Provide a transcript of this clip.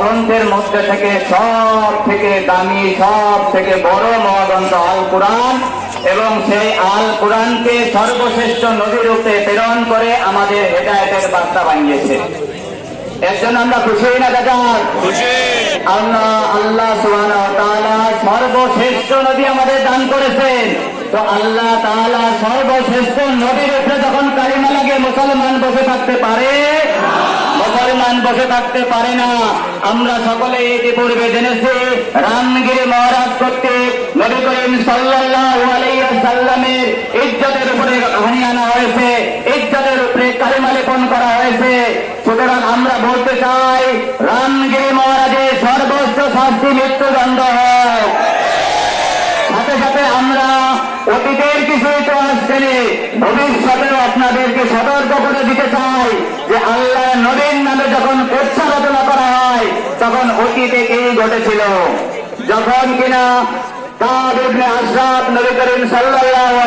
মহাগ্রন্থের মধ্যে থেকে সব থেকে দামি সব থেকে বড় মহাগ্রন্থ আল কোরআন এবং সেই আল কোরআনকে সর্বশ্রেষ্ঠ নদী রূপে প্রেরণ করে আমাদের হেদায়তের বার্তা বানিয়েছে। এর জন্য আমরা খুশি না দাদা? আল্লাহ আল্লাহ সর্বশ্রেষ্ঠ নদী আমাদের দান করেছেন। তো আল্লাহ তাআলা সর্বশ্রেষ্ঠ নদীর উপরে যখন কালিমা লাগে মুসলমান বসে থাকতে পারে বসে থাকতে পারে না। আমরা সকলে ইতিপূর্বে জেনেছি, রামগিরি মহারাজ কর্তৃক নবী করিম আলাইহি সাল্লামের ইজ্জতের উপরে হানি আনা হয়েছে, ইজ্জতের উপরে কালিমা লেপন করা হয়েছে। সুতরাং আমরা বলতে চাই, রামগিরি মহারাজের সর্বোচ্চ শাস্তি মৃত্যুদণ্ড হয়। সাথে সাথে আমরা অতীতের কিছু ইতিহাস জেনে ভবিষ্যতেও আপনাদেরকে সতর্ক করে দিতে চাই যে নামে যখন প্রচ্ছারচনা করা হয়, তখন অতীতে এই ঘটেছিল? যখন কিনা তার ইবনে আশরাফ নবী করিম সাল্লাল্লাহু